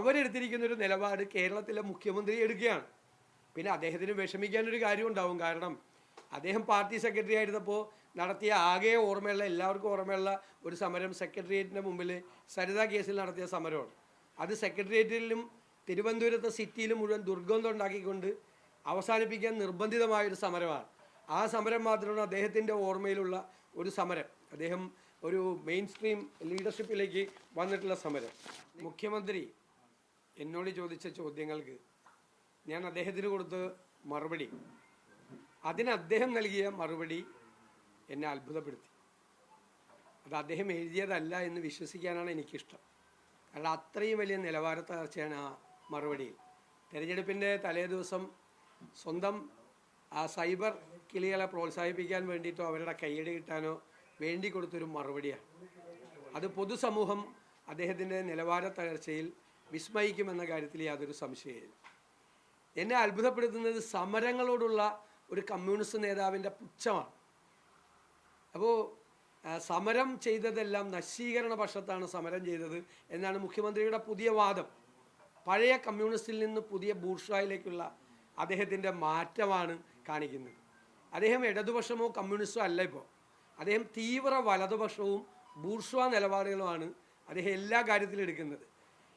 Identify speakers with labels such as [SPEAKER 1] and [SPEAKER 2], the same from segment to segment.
[SPEAKER 1] അവരെടുത്തിരിക്കുന്ന ഒരു നിലപാട് കേരളത്തിലെ മുഖ്യമന്ത്രി എടുക്കുകയാണ്. പിന്നെ അദ്ദേഹത്തിന് വിഷമിക്കാനൊരു കാര്യം ഉണ്ടാവും കാരണം അദ്ദേഹം പാർട്ടി സെക്രട്ടറി ആയിരുന്നപ്പോൾ നടത്തിയ ആകെ ഓർമ്മയുള്ള എല്ലാവർക്കും ഓർമ്മയുള്ള ഒരു സമരം സെക്രട്ടേറിയറ്റിന്റെ മുമ്പിൽ സരിത കേസിൽ നടത്തിയ സമരമാണ്. അത് സെക്രട്ടേറിയറ്റിലും തിരുവനന്തപുരത്തെ സിറ്റിയിലും മുഴുവൻ ദുർഗന്ധം ഉണ്ടാക്കിക്കൊണ്ട് അവസാനിപ്പിക്കാൻ നിർബന്ധിതമായൊരു സമരമാണ്. ആ സമരം മാത്രമാണ് അദ്ദേഹത്തിന്റെ ഓർമ്മയിലുള്ള ഒരു സമരം. അദ്ദേഹം ഒരു മെയിൻ സ്ട്രീം ലീഡർഷിപ്പിലേക്ക് വന്നിട്ടുള്ള സമരം. മുഖ്യമന്ത്രി എന്നോട് ചോദിച്ച ചോദ്യങ്ങൾക്ക് ഞാൻ അദ്ദേഹത്തിന് കൊടുത്ത മറുപടി അതിന് അദ്ദേഹം നൽകിയ മറുപടി എന്നെ അത്ഭുതപ്പെടുത്തി. അത് അദ്ദേഹം എഴുതിയതല്ല എന്ന് വിശ്വസിക്കാനാണ് എനിക്കിഷ്ടം. കാരണം അത്രയും വലിയ നിലവാര തകർച്ചയാണ് ആ മറുപടിയിൽ. തെരഞ്ഞെടുപ്പിന്റെ തലേദിവസം സ്വന്തം ആ സൈബർ കിളികളെ പ്രോത്സാഹിപ്പിക്കാൻ വേണ്ടിയിട്ടോ അവരുടെ കയ്യടി കിട്ടാനോ വേണ്ടി കൊടുത്തൊരു മറുപടിയാണ്. അത് പൊതുസമൂഹം അദ്ദേഹത്തിന്റെ നിലവാര തകർച്ചയിൽ വിസ്മയിക്കുമെന്ന കാര്യത്തിൽ യാതൊരു സംശയമില്ല എന്നെ അത്ഭുതപ്പെടുത്തുന്നത് സമരങ്ങളോടുള്ള ഒരു കമ്മ്യൂണിസ്റ്റ് നേതാവിന്റെ പുച്ഛമാണ്. അപ്പോൾ സമരം ചെയ്തതെല്ലാം നശീകരണ പക്ഷത്താണ് സമരം ചെയ്തത് എന്നാണ് മുഖ്യമന്ത്രിയുടെ പുതിയ വാദം. പഴയ കമ്മ്യൂണിസ്റ്റിൽ നിന്ന് പുതിയ ബൂർഷായിലേക്കുള്ള അദ്ദേഹത്തിന്റെ മാറ്റമാണ് കാണിക്കുന്നത്. അദ്ദേഹം ഇടതുപക്ഷമോ കമ്മ്യൂണിസ്റ്റോ അല്ല ഇപ്പോൾ. അദ്ദേഹം തീവ്ര വലതുപക്ഷവും ബൂർഷ്വ നിലപാടുകളുമാണ് അദ്ദേഹം എല്ലാ കാര്യത്തിലും എടുക്കുന്നത്.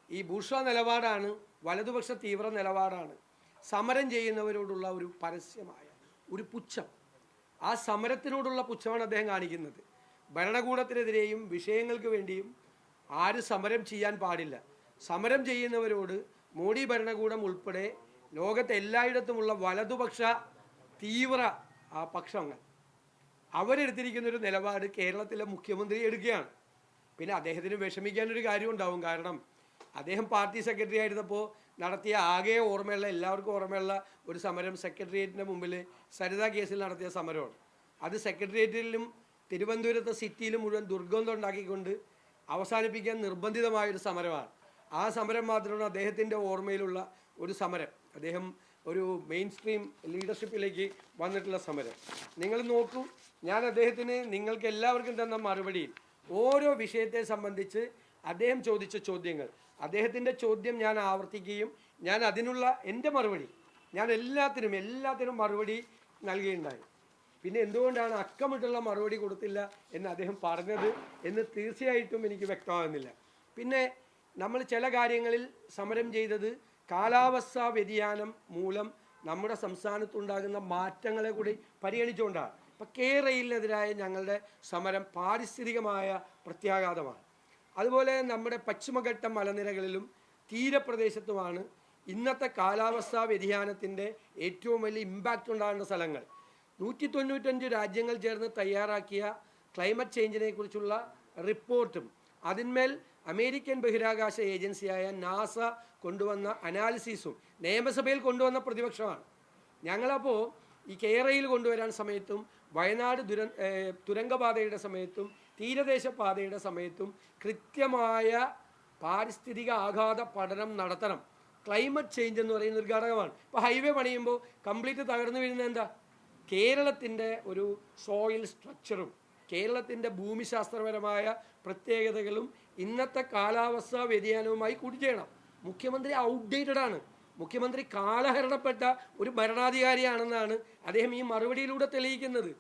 [SPEAKER 1] ഈ ഭൂഷ നിലപാടാണ് വലതുപക്ഷ തീവ്ര നിലപാടാണ്. സമരം ചെയ്യുന്നവരോടുള്ള ഒരു പരസ്യമായ ഒരു പുച്ഛം. ആ സമരത്തിനോടുള്ള പുച്ഛമാണ് അദ്ദേഹം കാണിക്കുന്നത്. ഭരണകൂടത്തിനെതിരെയും വിഷയങ്ങൾക്ക് വേണ്ടിയും ആര് സമരം ചെയ്യാൻ പാടില്ല. സമരം ചെയ്യുന്നവരോട് മോഡി ഭരണകൂടം ഉൾപ്പെടെ ലോകത്തെ എല്ലായിടത്തുമുള്ള വലതുപക്ഷ തീവ്ര പക്ഷങ്ങൾ അവരെടുത്തിരിക്കുന്ന ഒരു നിലപാട് കേരളത്തിലെ മുഖ്യമന്ത്രി എടുക്കുകയാണ്. പിന്നെ അദ്ദേഹത്തിന് വിഷമിക്കാനൊരു കാര്യം ഉണ്ടാവും കാരണം അദ്ദേഹം പാർട്ടി സെക്രട്ടറി ആയിരുന്നപ്പോൾ നടത്തിയ ആകെ ഓർമ്മയുള്ള എല്ലാവർക്കും ഓർമ്മയുള്ള ഒരു സമരം സെക്രട്ടേറിയറ്റിന്റെ മുമ്പിൽ സരിത കേസിൽ നടത്തിയ സമരമാണ്. അത് സെക്രട്ടേറിയറ്റിലും തിരുവനന്തപുരത്തെ സിറ്റിയിലും മുഴുവൻ ദുർഗന്ധം ഉണ്ടാക്കിക്കൊണ്ട് അവസാനിപ്പിക്കാൻ നിർബന്ധിതമായൊരു സമരമാണ്. ആ സമരം മാത്രമാണ് അദ്ദേഹത്തിന്റെ ഓർമ്മയിലുള്ള ഒരു സമരം. അദ്ദേഹം ഒരു മെയിൻ സ്ട്രീം ലീഡർഷിപ്പിലേക്ക് വന്നിട്ടുള്ള സമരം. നിങ്ങൾ നോക്കൂ ഞാൻ അദ്ദേഹത്തിന് നിങ്ങൾക്ക് എല്ലാവർക്കും തന്ന മറുപടിയിൽ ഓരോ വിഷയത്തെ സംബന്ധിച്ച് അദ്ദേഹം ചോദിച്ച ചോദ്യങ്ങൾ. അദ്ദേഹത്തിന്റെ ചോദ്യം ഞാൻ ആവർത്തിക്കുകയും ഞാൻ അതിനുള്ള എന്റെ മറുപടി ഞാൻ എല്ലാത്തിനും എല്ലാത്തിനും മറുപടി നൽകിയിട്ടുണ്ടായി. പിന്നെ എന്തുകൊണ്ടാണ് അക്കമിട്ടുള്ള മറുപടി കൊടുത്തില്ല എന്ന് അദ്ദേഹം പറഞ്ഞത് എന്ന് തീർച്ചയായിട്ടും എനിക്ക് വ്യക്തമാകുന്നില്ല. പിന്നെ നമ്മൾ ചില കാര്യങ്ങളിൽ സമരം ചെയ്തത് കാലാവസ്ഥാ വ്യതിയാനം മൂലം നമ്മുടെ സംസ്ഥാനത്തുണ്ടാകുന്ന മാറ്റങ്ങളെ കൂടി പരിഗണിച്ചുകൊണ്ടാണ്. ഇപ്പം കേരളയിലെതിരായ ഞങ്ങളുടെ സമരം പാരിസ്ഥിതികമായ പ്രത്യാഘാതമാണ്. അതുപോലെ നമ്മുടെ പശ്ചിമഘട്ട മലനിരകളിലും തീരപ്രദേശത്തുമാണ് ഇന്നത്തെ കാലാവസ്ഥാ വ്യതിയാനത്തിന്റെ ഏറ്റവും വലിയ ഇമ്പാക്റ്റ് ഉണ്ടാകേണ്ട സ്ഥലങ്ങൾ. നൂറ്റി തൊണ്ണൂറ്റഞ്ച് രാജ്യങ്ങൾ ചേർന്ന് തയ്യാറാക്കിയ ക്ലൈമറ്റ് ചേഞ്ചിനെ കുറിച്ചുള്ള റിപ്പോർട്ടും അതിന്മേൽ അമേരിക്കൻ ബഹിരാകാശ ഏജൻസിയായ നാസ കൊണ്ടുവന്ന അനാലിസിസും നിയമസഭയിൽ കൊണ്ടുവന്ന പ്രതിപക്ഷമാണ്. ഞങ്ങളപ്പോൾ ഈ കേരയിൽ കൊണ്ടുവരാൻ സമയത്തും വയനാട് ദുര തുരങ്കപാതയുടെ സമയത്തും തീരദേശ പാതയുടെ സമയത്തും കൃത്യമായ പാരിസ്ഥിതിക ആഘാത പഠനം നടത്തണം. ക്ലൈമറ്റ് ചേഞ്ച് എന്ന് പറയുന്ന ഒരു ഘടകമാണ്. ഇപ്പോൾ ഹൈവേ പണിയുമ്പോൾ കംപ്ലീറ്റ് തകർന്നു വീഴുന്നത് എന്താ? കേരളത്തിന്റെ ഒരു സോയിൽ സ്ട്രക്ചറും കേരളത്തിന്റെ ഭൂമിശാസ്ത്രപരമായ പ്രത്യേകതകളും ഇന്നത്തെ കാലാവസ്ഥാ വ്യതിയാനവുമായി കൂട്ടിച്ചേരണം. മുഖ്യമന്ത്രി ഔട്ട്ഡേറ്റഡ് ആണ്. മുഖ്യമന്ത്രി കാലഹരണപ്പെട്ട ഒരു ഭരണാധികാരിയാണെന്നാണ് അദ്ദേഹം ഈ മറുപടിയിലൂടെ തെളിയിക്കുന്നത്.